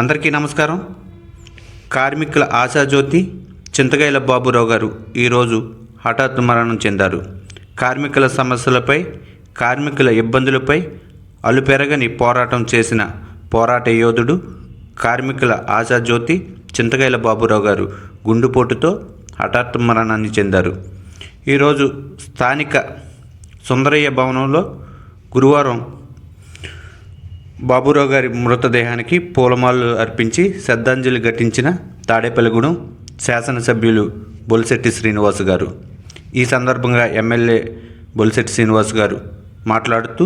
అందరికీ నమస్కారం. కార్మికుల ఆశాజ్యోతి చింతగాయల బాబురావు గారు ఈరోజు హఠాత్తు మరణం చెందారు. కార్మికుల సమస్యలపై కార్మికుల ఇబ్బందులపై అలుపెరగని పోరాటం చేసిన పోరాట యోధుడు కార్మికుల ఆశాజ్యోతి చింతగాయల బాబురావు గారు గుండుపోటుతో హఠాత్తు మరణాన్ని చెందారు. ఈరోజు స్థానిక సుందరయ్య భవనంలో గురువారం బాబురావు గారి మృతదేహానికి పూలమాలలు అర్పించి శ్రద్ధాంజలి ఘటించిన తాడేపల్లిగూడెం శాసనసభ్యులు బొలిశెట్టి శ్రీనివాస్ గారు. ఈ సందర్భంగా ఎమ్మెల్యే బొలిశెట్టి శ్రీనివాస్ గారు మాట్లాడుతూ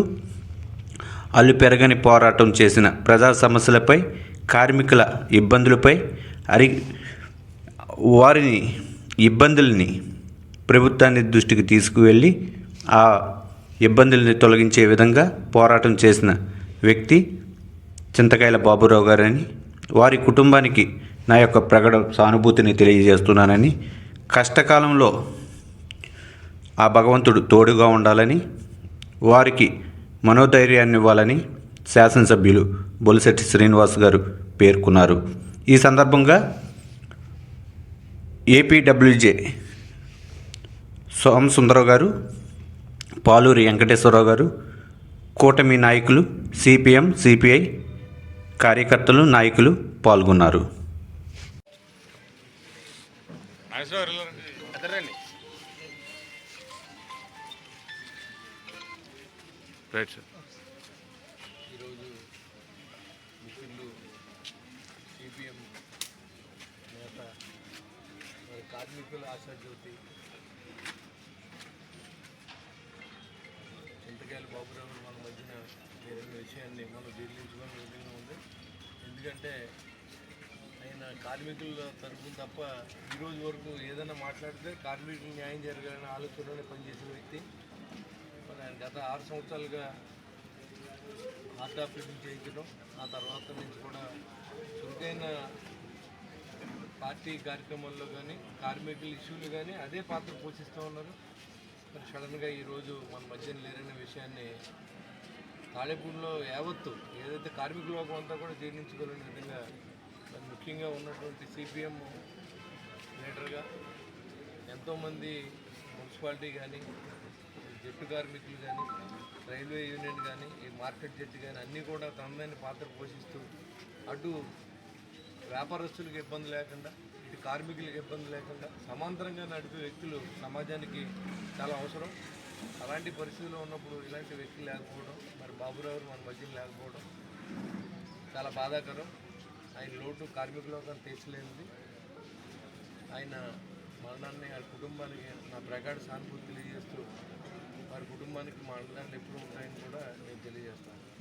అల్లు పెరగని పోరాటం చేసిన ప్రజా సమస్యలపై కార్మికుల ఇబ్బందులపై అరి వారిని ఇబ్బందుల్ని ప్రభుత్వాన్ని దృష్టికి తీసుకువెళ్ళి ఆ ఇబ్బందుల్ని తొలగించే విధంగా పోరాటం చేసిన వ్యక్తి చింతకాయల బాబురావు గారని వారి కుటుంబానికి నా యొక్క ప్రగడ సానుభూతిని తెలియజేస్తున్నానని కష్టకాలంలో ఆ భగవంతుడు తోడుగా ఉండాలని వారికి మనోధైర్యాన్ని ఇవ్వాలని శాసనసభ్యులు బొలిశెట్టి శ్రీనివాస్ గారు పేర్కొన్నారు. ఈ సందర్భంగా ఏపీడబ్ల్యూజే సోమ సుందరరావు గారు పాలూరి వెంకటేశ్వరరావు గారు కూటమి నాయకులు సిపిఎం సిపిఐ కార్యకర్తలు నాయకులు పాల్గొన్నారు. రైట్ సార్ ఈరోజు మిత్రులు సిపిఎం నేత కార్మికుల ఆశాజ్యోతి బాబురావు మన మధ్యన జరిగిన విషయాన్ని మనం జీర్ణించుకొని విధంగా ఉంది. ఎందుకంటే ఆయన కార్మికుల తరఫున తప్ప ఈరోజు వరకు ఏదైనా మాట్లాడితే కార్మికులకు న్యాయం జరగాలని ఆలోచనలోనే పనిచేసిన వ్యక్తి. మరి ఆయన గత ఆరు సంవత్సరాలుగా హార్ట్ ఆపరేషన్ చేయించడం ఆ తర్వాత నుంచి కూడా చురుకైన పార్టీ కార్యక్రమాల్లో కానీ కార్మికుల ఇష్యూలు కానీ అదే పాత్ర పోషిస్తూ ఉన్నారు. మరి సడన్గా ఈరోజు మన మధ్యన లేరనే విషయాన్ని తాళేపూడిలో యావత్తు ఏదైతే కార్మిక లోకం అంతా కూడా జీర్ణించుకోలేని విధంగా మరి ముఖ్యంగా ఉన్నటువంటి సిపిఎం లీడర్గా ఎంతోమంది మున్సిపాలిటీ కానీ జట్టు కార్మికులు కానీ రైల్వే యూనియన్ కానీ ఈ మార్కెట్ జట్టు కానీ అన్నీ కూడా తనదైన పాత్ర పోషిస్తూ అటు వ్యాపారస్తులకు ఇబ్బంది లేకుండా ఎట్టి కార్మికులకు ఇబ్బంది లేకుండా సమాంతరంగా నడిపే వ్యక్తులు సమాజానికి చాలా అవసరం. అలాంటి పరిస్థితుల్లో ఉన్నప్పుడు ఇలాంటి వ్యక్తులు లేకపోవడం మరి బాబురావు మన మధ్య లేకపోవడం చాలా బాధాకరం. ఆయన లోటు కార్మికులకు తీర్చలేనిది. ఆయన మరణాన్ని ఆయన కుటుంబానికి నా ప్రగాఢ సానుభూతి తెలియజేస్తూ వారి కుటుంబానికి మా ఎప్పుడు ఉంటాయని కూడా నేను తెలియజేస్తాను.